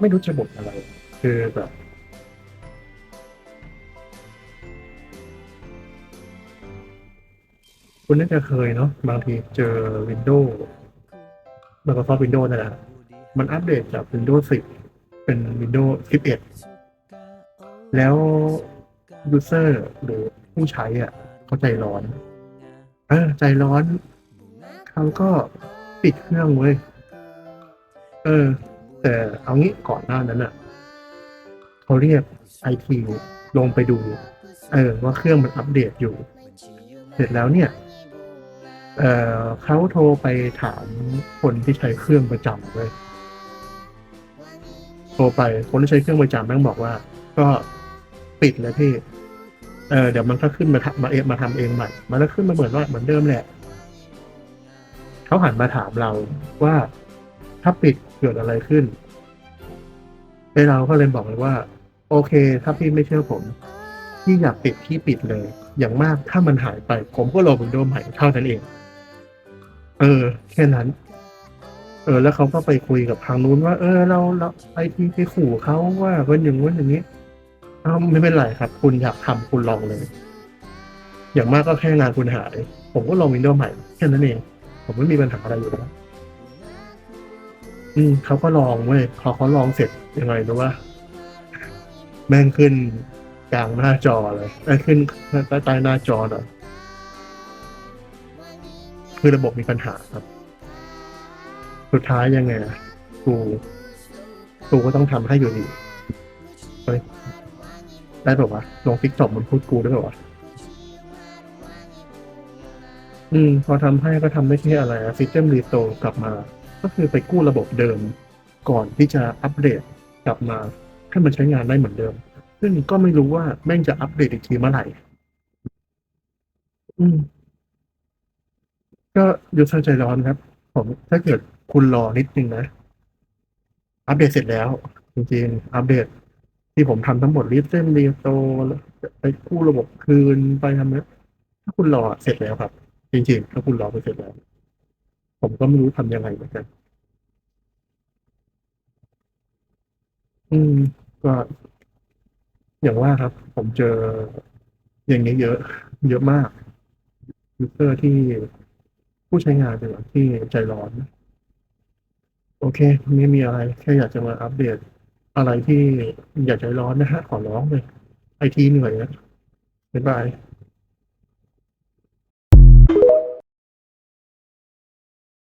ไม่รู้จะบ่นอะไร คือแบบคุณน่าจะเคยเนาะบางทีเจอ Windows Microsoft Windows นั่นแหละมันอัปเดตจาก Windows 10 เป็น Windows 11 แล้ว User หรือผู้ใช้อะ เขาใจร้อน เออใจร้อนเขาก็ปิดเครื่องเว้ยเออ แต่เอางี้ก่อนหน้านั้นอะเขาเรียกไอทีลงไปดู เออ ว่าเครื่องมันอัปเดตอยู่ เสร็จแล้วเนี่ยเออเขาโทรไปถามคนที่ใช้เครื่องประจำเลยโทรไปคนที่ใช้เครื่องประจำแม่งบอกว่า ก็ปิดเลยพี่ เออเดี๋ยวมันก็ขึ้นมาทำมาเองมาทำเองใหม่มันก็ขึ้นมาเหมือนว่าเหมือนเดิมแหละเขาหันมาถามเราว่าถ้าปิดเกิดอะไรขึ้นไอเราก็เลยบอกเลยว่า โอเค ถ้าพี่ไม่เชื่อผมพี่อยากปิดพี่ปิดเลย อย่างมากถ้ามันหายไป ผมก็โหลดวินโดว์ใหม่เท่านั้นเอง เออ แค่นั้น เออ แล้วเขาก็ไปคุยกับทางนู้นว่า เออ เราเราไอทีไปขู่เขาว่าวันอย่างนู้นอย่างนี้ อ้าวไม่เป็นไรครับ คุณอยากทำคุณลองเลย อย่างมากก็แค่งานคุณหาย ผมก็ลองวินโดว์ใหม่แค่นั้นเอง ผมไม่มีปัญหาอะไรอยู่แล้วอืมเขาก็ลองเว้ยพอเขาลองเสร็จยังไงรู้ว่าแม่งขึ้นกลางหน้าจอเลยไอ้ขึ้นใต้ใต้หน้าจอหน่อยคือระบบมีปัญหาครับ สุดท้ายยังไงกูกูก็ต้องทำให้อยู่ดีเฮ้ย ได้แบบว่าลงฟิกจอบมันพูดกูได้แบบว่าวะอืม พอทำให้ก็ทำได้แค่อะไรอะ System Restore กลับมา ก็คือไปกู้ระบบเดิม ก่อนที่จะอัปเดตกลับมาให้มันใช้งานได้เหมือนเดิม ซึ่งก็ไม่รู้ว่าแม่งจะอัปเดตอีกทีเมื่อไหร่ อืม ก็ยูเซอร์ใจร้อนครับ ผมถ้าเกิดคุณรอนิดนึงนะ อัปเดตเสร็จแล้ว จริงๆ อัปเดต ที่ผมทำทั้งหมดรีเซนรีโตไปกู้ระบบคืนไปทำเนี้ยถ้าคุณรอเสร็จแล้วครับ จริงๆ ถ้าคุณรอไปเสร็จแล้ว ผมก็ไม่รู้ทำยังไงเหมือนกัน อืม ก็ อย่างว่าครับ ผมเจออย่างนี้เยอะ เยอะมากยูเซอร์ที่ผู้ใช้งานเป็นหลักที่ใจร้อน โอเค ไม่มีอะไร แค่อยากจะมาอัปเดต อะไรที่อย่าใจร้อนนะฮะขอร้องเลยไอทีเหนื่อยนะบ๊ายบาย